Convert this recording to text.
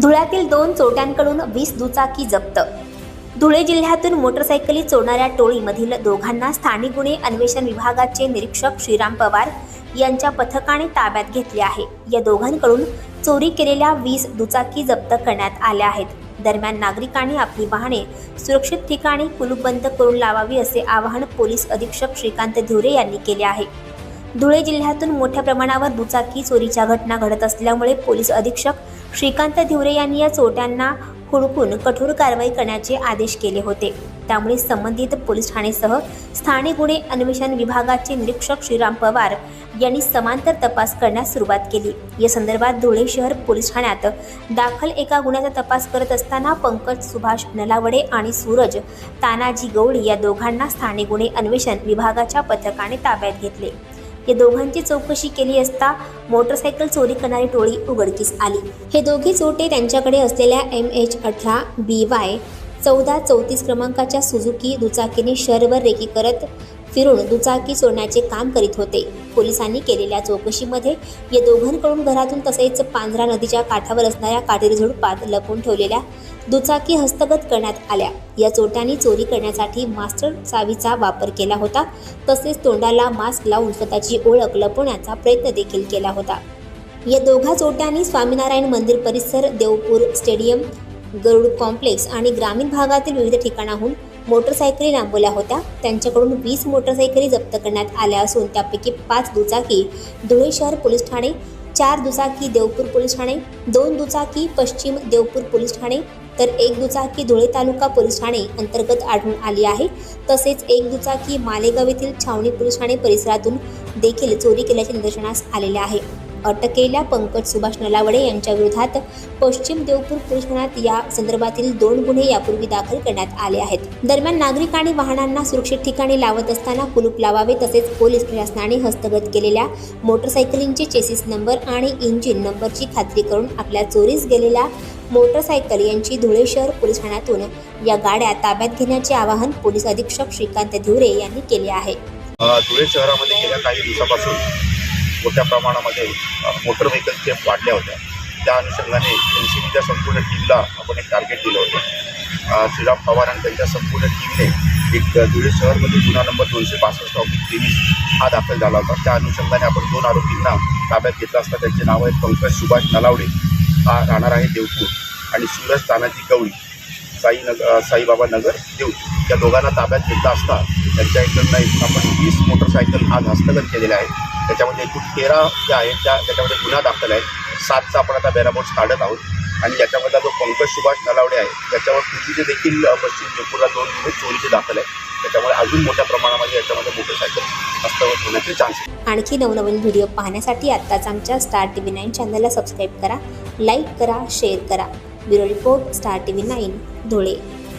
धुळ्यातील दोन चोरट्यांकडून वीस दुचाकी जप्त. धुळे जिल्ह्यातून मोटरसायकली चोरणाऱ्या टोळीमधील दोघांना स्थानिक गुन्हे अन्वेषण विभागाचे निरीक्षक श्रीराम पवार यांच्या पथकाने ताब्यात घेतले आहे. या दोघांकडून चोरी केलेल्या वीस दुचाकी जप्त करण्यात आल्या आहेत. दरम्यान नागरिकांनी आपली वाहने सुरक्षित ठिकाणी कुलूपबंद करून लावावी असे आवाहन पोलीस अधीक्षक श्रीकांत धिवरे यांनी केले आहे. धुळे जिल्ह्यातून मोठ्या प्रमाणावर दुचाकी चोरीच्या घटना घडत असल्यामुळे पोलीस अधीक्षक श्रीकांत धिवरे यांनी या चोरट्यांना हुडकून कठोर कारवाई करण्याचे आदेश केले होते. त्यामुळे संबंधित पोलीस ठाणेसह स्थानिक गुन्हे अन्वेषण विभागाचे निरीक्षक श्रीराम पवार यांनी समांतर तपास करण्यास सुरुवात केली. या संदर्भात धुळे शहर पोलीस ठाण्यात दाखल एका गुन्ह्याचा तपास करत असताना पंकज सुभाष नलावडे आणि सूरज तानाजी गवळी या दोघांना स्थानिक गुन्हे अन्वेषण विभागाच्या पथकाने ताब्यात घेतले. या दोघांची चौकशी केली असता मोटरसायकल चोरी करणारी टोळी उघडकीस आली. हे दोघे चोरटे त्यांच्याकडे असलेल्या एम एच अठरा बी वाय चौदा चौतीस क्रमांकाच्या सुझुकी दुचाकीने शहरभर रेकी करत फिरून दुचाकी चोरण्याचे काम करीत होते. पोलिसांनी केलेल्या चौकशीमध्ये या दोघांकडून घरातून तसेच पांझरा नदीच्या काठावर असणाऱ्या काटेरी झुडपात लपून ठेवलेल्या दुचाकी हस्तगत करण्यात आल्या. या चोरट्यांनी चोरी करण्यासाठी मास्टर चावीचा वापर केला होता. तसेच तोंडाला मास्क लावून स्वतःची ओळख लपवण्याचा प्रयत्न देखील केला होता. या दोघा चोरट्यांनी स्वामीनारायण मंदिर परिसर देवपूर स्टेडियम गरुड कॉम्प्लेक्स आणि ग्रामीण भागातील विविध ठिकाणाहून मोटरसायकली लांबवल्या होत्या. त्यांच्याकडून वीस मोटरसायकली जप्त करण्यात आल्या असून त्यापैकी पाच दुचाकी धुळे शहर पोलीस ठाणे चार दुचाकी देवपूर पोलीस ठाणे दोन दुचाकी पश्चिम देवपूर पोलीस ठाणे तर एक दुचाकी धुळे तालुका पोलीस ठाणे अंतर्गत आढळून आली आहे. तसेच एक दुचाकी मालेगाव येथील छावणी पोलीस ठाणे परिसरातून देखील चोरी केल्याचे निदर्शनास आलेले आहे. अटकेल्या पंकज सुभाष नलावडे यांच्या विरोधात पश्चिम देवपूर पोलीस ठाण्यात या संदर्भातील दोन गुन्हे यापूर्वी दाखल करण्यात आले आहेत. दरम्यान नागरिक आणि वाहनांना सुरक्षित ठिकाणी लावत असताना कुलूप लावावे तसेच पोलीस प्रशासनाने हस्तगत केलेल्या मोटरसायकलींचे चेसिस नंबर आणि इंजिन नंबरची खात्री करून आपल्या चोरीस गेलेल्या मोटरसायकल यांची धुळे शहर पोलीस ठाण्यातून या गाड्या ताब्यात घेण्याचे आवाहन पोलीस अधीक्षक श्रीकांत धिवरे यांनी केले आहे. धुळे शहरामध्ये गेल्या काही दिवसापासून मोठ्या प्रमाणामध्ये मोटर व्हेकल थेफ्ट वाढल्या होत्या. त्या अनुषंगाने एन सी बीच्या संपूर्ण टीमला आपण एक टार्गेट दिलं होतं. श्रीराम पवार आणि त्यांच्या संपूर्ण टीमने एक धुळे शहरमध्ये गुन्हा नंबर दोनशे बासष्ट ऑफिस तेवीस हा दाखल झाला होता. त्या अनुषंगाने आपण दोन आरोपींना ताब्यात घेतला असता. त्यांचे नाव आहेत पंकज सुभाष नलावडे हा राहणार आहे देवपूर आणि सूरज तानाजी गवळी साई नग साईबाबा नगर देऊ या दोघांना ताब्यात घेतला असता त्यांच्या इकडनं एक आपण वीस मोटरसायकल आज हस्तगत केलेल्या आहेत. त्याच्यामध्ये एकूण तेरा ज्या आहेत त्या त्याच्यामध्ये गुन्हा दाखल आहे सातचा आपण आता बॅराबोट्स काढत आहोत. आणि याच्यामधला जो पंकज सुभाष नलावडे आहे त्याच्यावर चुकीचे देखील पश्चिम जयपूरला दोन गुन्हे चोरीचे दाखल आहे त्याच्यामुळे अजून मोठ्या प्रमाणामध्ये याच्यामध्ये मोटरसायकल हस्तगत होण्याचे चान्सेस आणखी नवनवीन व्हिडिओ पाहण्यासाठी आत्ताच आमच्या स्टार टी व्ही नाईन चॅनलला सबस्क्राईब करा लाईक करा शेअर करा. Bureau report star TV nine nine Dhule.